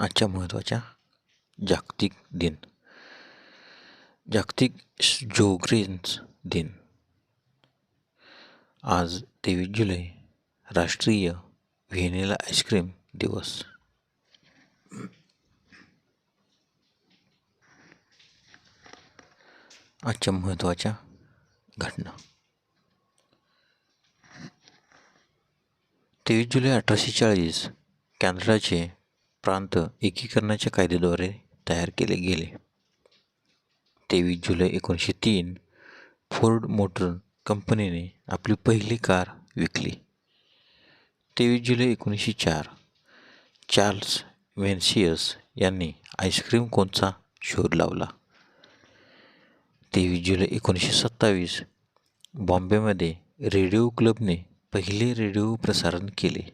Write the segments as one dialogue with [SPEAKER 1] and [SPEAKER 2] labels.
[SPEAKER 1] आजच्या महत्त्वाच्या जागतिक दिन. जागतिक जोग्रेन्स दिन. आज तेवीस जुलै राष्ट्रीय व्हेनेला आईस्क्रीम दिवस. आजच्या महत्त्वाच्या घटना. तेवीस जुलै अठराशे चाळीस कॅनडाचे प्रांत एकीकरणाच्या कायद्याद्वारे तयार केले गेले. तेवीस जुलै एकोणीसशे तीन फोर्ड मोटर कंपनीने आपली पहिली कार विकली. तेवीस जुलै एकोणीसशे चार चार्ल्स वेन्सियस यांनी आईस्क्रीम कोनचा शोध लावला? तेवीस जुलै एकोणीसशे सत्तावीस बॉम्बेमध्ये रेडिओ क्लबने पहिले रेडिओ प्रसारण केले.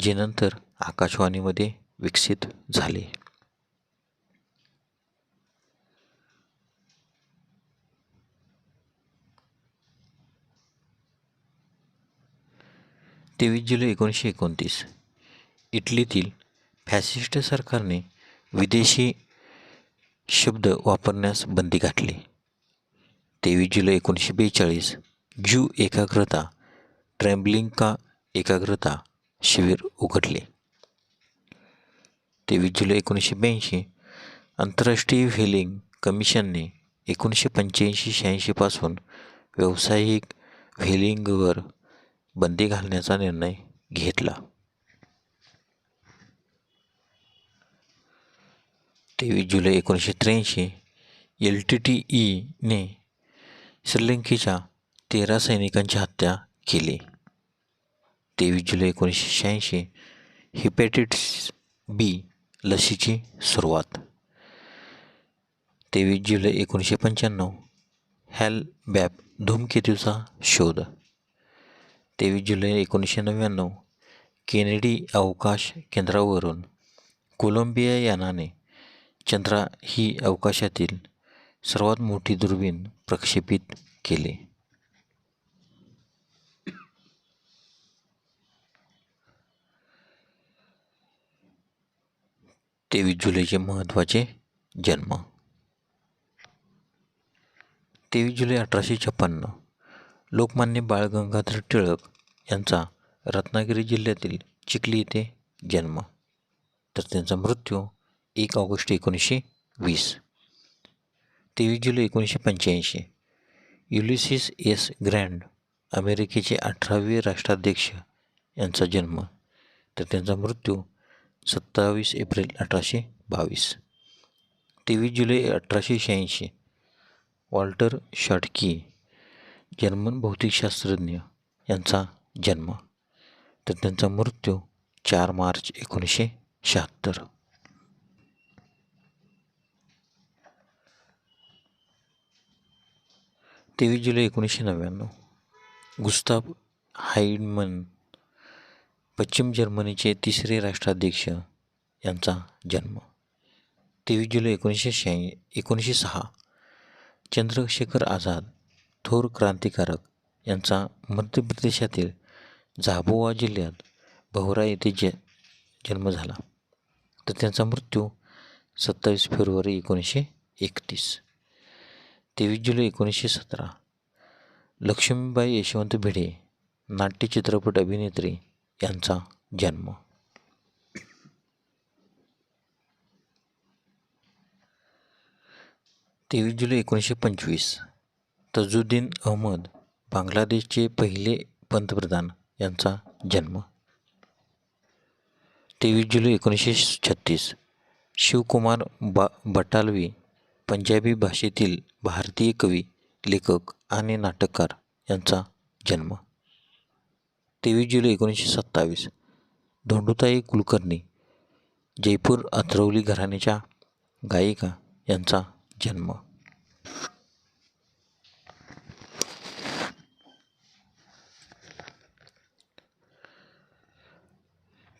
[SPEAKER 1] जे नंतर आकाशवाणीमध्ये विकसित झाले. तेवीस जुलै एकोणीसशे एकोणतीस. इटलीतील फॅसिस्ट सरकारने विदेशी शब्द वापरण्यास बंदी घातली. तेवीस जुलै एकोणीसशे बेचाळीस ज्यू एकाग्रता ट्रॅम्बलिंका एकाग्रता शिबिर उघडले. तेवीस जुलै एकोणीसशे ब्याऐंशी. आंतरराष्ट्रीय व्हेलिंग कमिशनने एकोणीसशे पंच्याऐंशी शहाऐंशीपासून व्यावसायिक व्हेलिंगवर बंदी घालण्याचा निर्णय घेतला. तेवीस जुलै एकोणीसशे त्र्याऐंशी एल टी टी ईने श्रीलंकेच्या तेरा सैनिकांची हत्या केली. तेवीस जुलै एकोणीसशे शहाऐंशी हिपॅटायटिस बी लसीची सुरुवात. तेवीस जुलै एकोणीसशे पंच्याण्णव. हॅल बॅप धूमकेतूचा शोध. तेवीस जुलै एकोणीसशे नव्याण्णव. केनेडी अवकाश केंद्रावरून कोलंबिया यानाने चंद्रा ही अवकाशातील सर्वात मोठी दुर्बीण प्रक्षेपित केली. तेवीस जुलैचे महत्त्वाचे जन्म. तेवीस जुलै अठराशे छप्पन्न. लोकमान्य बाळ गंगाधर टिळक यांचा रत्नागिरी जिल्ह्यातील चिखली येथे जन्म. तर त्यांचा मृत्यू एक ऑगस्ट एकोणीसशे वीस. तेवीस जुलै एकोणीसशे पंच्याऐंशी. युलिसिस एस ग्रँड अमेरिकेचे अठरावे राष्ट्राध्यक्ष यांचा जन्म. तर त्यांचा मृत्यू सत्तावीस एप्रिल अठराशे बावीस. तेवीस जुलै अठराशे शहाऐंशी. वॉल्टर शॉटकी जर्मन भौतिकशास्त्रज्ञ यांचा जन्म. तर त्यांचा मृत्यू चार मार्च एकोणीसशे शहात्तर. तेवीस जुलै एकोणीसशे नव्याण्णव. गुस्ताब हाईडमन पश्चिम जर्मनीचे तिसरे राष्ट्राध्यक्ष यांचा जन्म. तेवीस जुलै एकोणीसशे शहाऐं एकोणीसशे सहा. चंद्रशेखर आझाद थोर क्रांतिकारक यांचा मध्य प्रदेशातील झाबुआ जिल्ह्यात बहुरा येथे ज जन्म झाला. तर त्यांचा मृत्यू सत्तावीस फेब्रुवारी एकोणीसशे एकतीस. तेवीस जुलै एकोणीसशे सतरा. लक्ष्मीबाई यशवंत भिडे नाट्य चित्रपट अभिनेत्री यांचा जन्म. तेवीस जुलै एकोणीसशे पंचवीस तजुद्दीन अहमद बांगलादेशचे पहिले पंतप्रधान यांचा जन्म. तेवीस जुलै एकोणीसशे छत्तीस शिवकुमार बा बटालवी पंजाबी भाषेतील भारतीय कवी लेखक आणि नाटककार यांचा जन्म. तेवीस जुलै एकोणीसशे सत्तावीस. धोंडुताई कुलकर्णी जयपूर अथरवली घराण्याच्या गायिका यांचा जन्म.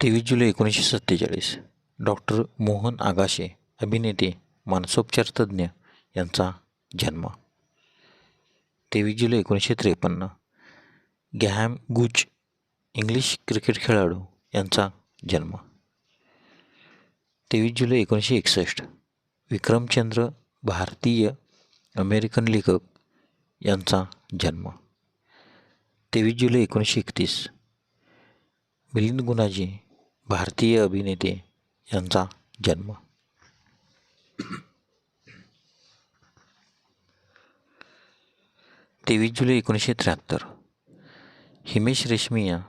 [SPEAKER 1] तेवीस जुलै एकोणीसशे सत्तेचाळीस. डॉक्टर मोहन आगाशे अभिनेते मानसोपचारतज्ञ यांचा जन्म. तेवीस जुलै एकोणीसशे त्रेपन्न. गॅहॅम गुच इंग्लिश क्रिकेट खेळाडू यांचा जन्म. तेवीस जुलै एकोणीसशे एकसष्ट विक्रमचंद्र भारतीय अमेरिकन लेखक यांचा जन्म. तेवीस जुलै एकोणीसशे एकतीस मिलिंद गुणाजी भारतीय अभिनेते यांचा जन्म. तेवीस जुलै एकोणीसशे त्र्याहत्तर हिमेश रेशमिया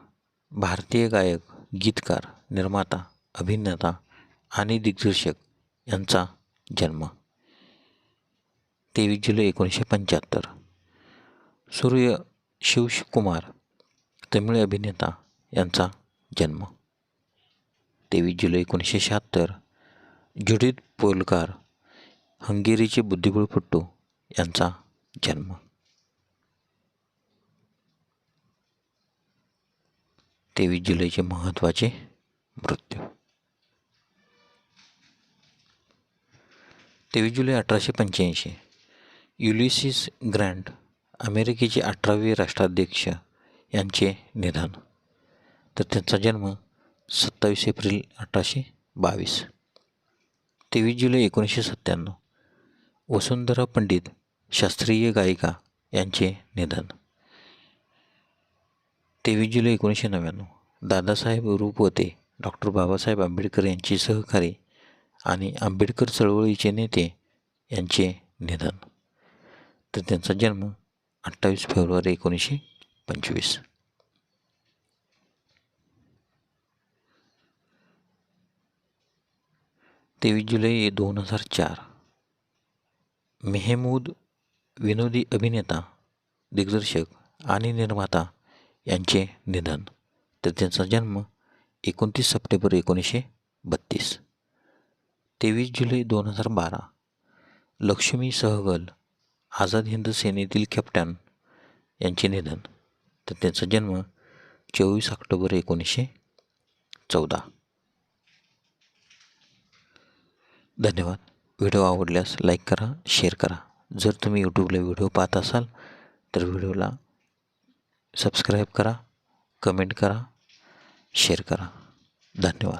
[SPEAKER 1] भारतीय गायक गीतकार निर्माता अभिनेता आणि दिग्दर्शक यांचा जन्म. तेवीस जुलै एकोणीसशे पंच्याहत्तर. सूर्य शिवकुमार तमिळ अभिनेता यांचा जन्म. तेवीस जुलै एकोणीसशे शहात्तर. जुडित पोलकार हंगेरीचे बुद्धिबळपट्टू यांचा जन्म. तेवीस जुलैचे महत्त्वाचे मृत्यू. तेवीस जुलै अठराशे पंच्याऐंशी. युलिसिस ग्रँड अमेरिकेचे अठरावे राष्ट्राध्यक्ष यांचे निधन. तर त्यांचा जन्म सत्तावीस एप्रिल अठराशे बावीस. तेवीस जुलै एकोणीसशे सत्त्याण्णव. वसुंधरा पंडित शास्त्रीय गायिका यांचे निधन. तेवीस जुलै एकोणीसशे नव्याण्णव. दादासाहेब रूपवते डॉक्टर बाबासाहेब आंबेडकर यांचे सहकारी आणि आंबेडकर चळवळीचे नेते यांचे निधन. तर त्यांचा जन्म अठ्ठावीस फेब्रुवारी एकोणीसशे पंचवीस. तेवीस जुलै दोन हजार चार. मेहमूद विनोदी अभिनेता दिग्दर्शक आणि निर्माता यांचे निधन. तर त्यांचा जन्म एकोणतीस सप्टेंबर एकोणीसशे बत्तीस. तेवीस जुलै दोन हजार बारा. लक्ष्मी सहगल आझाद हिंद सेनेतील कॅप्टन यांचे निधन. तर त्यांचा जन्म चोवीस ऑक्टोबर एकोणीसशे चौदा. धन्यवाद. व्हिडिओ आवडल्यास लाईक करा शेअर करा. जर तुम्ही यूट्यूबला व्हिडिओ पाहत असाल तर व्हिडिओला सबस्क्राईब करा कमेंट करा शेअर करा. धन्यवाद.